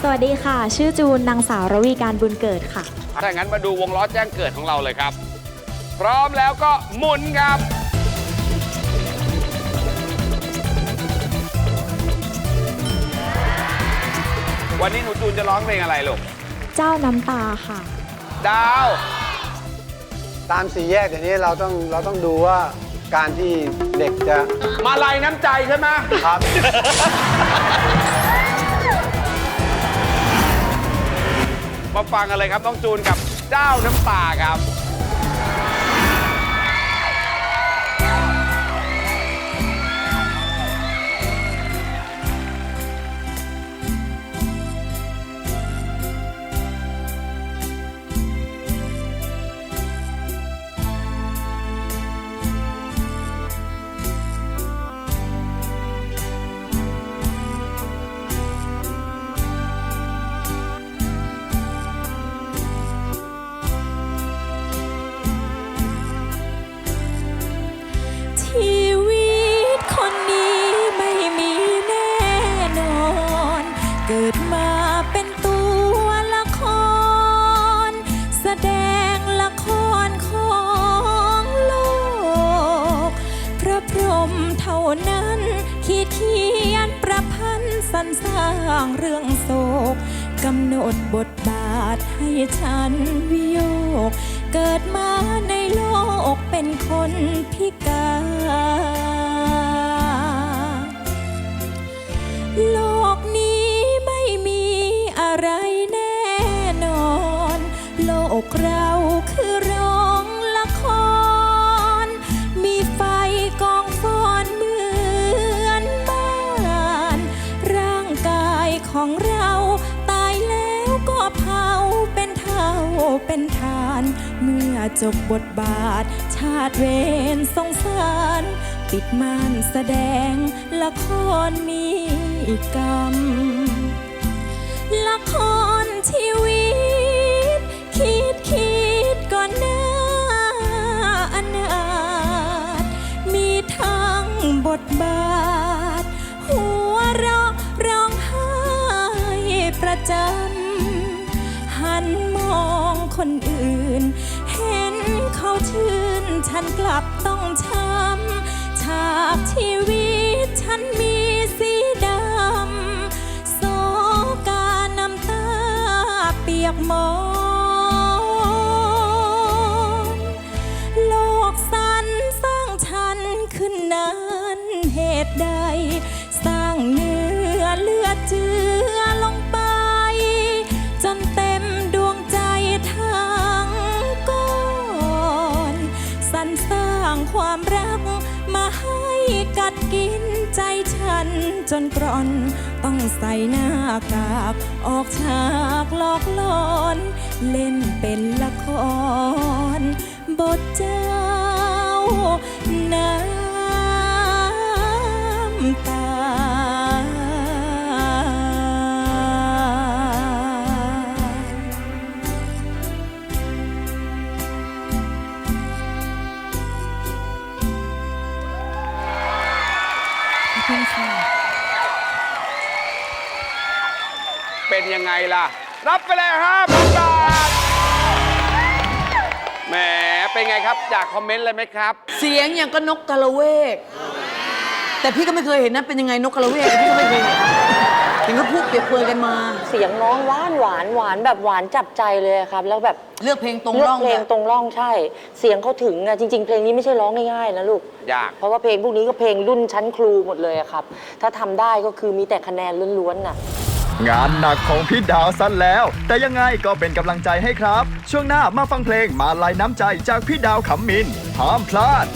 สวัสดีค่ะ ชื่อจูนนางสาวระวีการบุญเกิดค่ะ ถ้าอย่างนั้นมาดูวงล้อแจ้งเกิดของเราเลยครับ พร้อมแล้วก็หมุนครับ วันนี้หนูจูนจะร้องเพลงอะไรลูก เจ้าน้ำตาค่ะ ดาว ตามสี่แยกเดี๋ยวนี้เราต้องเราต้องดูว่า การที่เด็กจะมาลายน้ำใจใช่ไหมครับ มาฟังกันเลยครับน้องจูนกับเจ้าน้ำตาครับ กิดมาเป็นตัวละคร แสดงละครของโลก พระพรหมเท่านั้นขีดเขียนประพันธ์สรรสร้างเรื่องโศกกำหนดบทบาทให้ฉันวิโยก เกิดมาในโลกเป็นคนพิการโลก กเราคือโรงละคร มีไฟกองฟอนเหมือนบ้าน ร่างกายของเราตายแล้วก็เผาเป็นเท่าเป็นทาน เมื่อจบบทบาท ชาติเวรสงสาร ปิดม่านแสดงละครมีกรรมละครชีวิต จำหันมองคนอื่น เห็นเขาชื่น ฉันกลับต้องช้ำฉากชีวิตฉันมีสีดำโศกาน้ำตาเปียกหมอนโลกสันสร้างฉันขึ้นนั้นเหตุใด รัก มาให้กัดกินใจฉันจนกร่อน ต้องใส่หน้ากาก ออกฉากหลอกหลอน เล่นเป็นละคร บทเจ้าน้ำตา คุณค่ะ เป็นยังไงล่ะ รับไปเลยห้าพันบาท แหม เป็นไงครับ อยากคอมเมนต์เลยไหมครับ เสียงอย่างก็นกกระเวก แต่พี่ก็ไม่เคยเห็นนะ เป็นยังไงนกกระเวกพี่ก็ไม่เคยเห็น เห็นเขาพูดเปรียบเปรยกันมา เสียงน้องหวานหวานหวานแบบหวานจับใจเลยครับ แล้วแบบเลือกเพลงตรงเลือร่กองเพลงอะตรงร่องใช่ เสียงเขาถึงอะจริง ๆ เพลงนี้ไม่ใช่ร้องง่ายๆนะลูก ยาก เพราะว่าเพลงพวกนี้ก็เพลงรุ่นชั้นครูหมดเลยอะครับ ถ้าทำได้ก็คือมีแต่คะแนนล้วนๆน่ะ งานหนักของพี่ดาวสั้นแล้ว แต่ยังไงก็เป็นกำลังใจให้ครับ ช่วงหน้ามาฟังเพลงมาลายน้ำใจจากพี่ดาวขำมินห้ามพลาด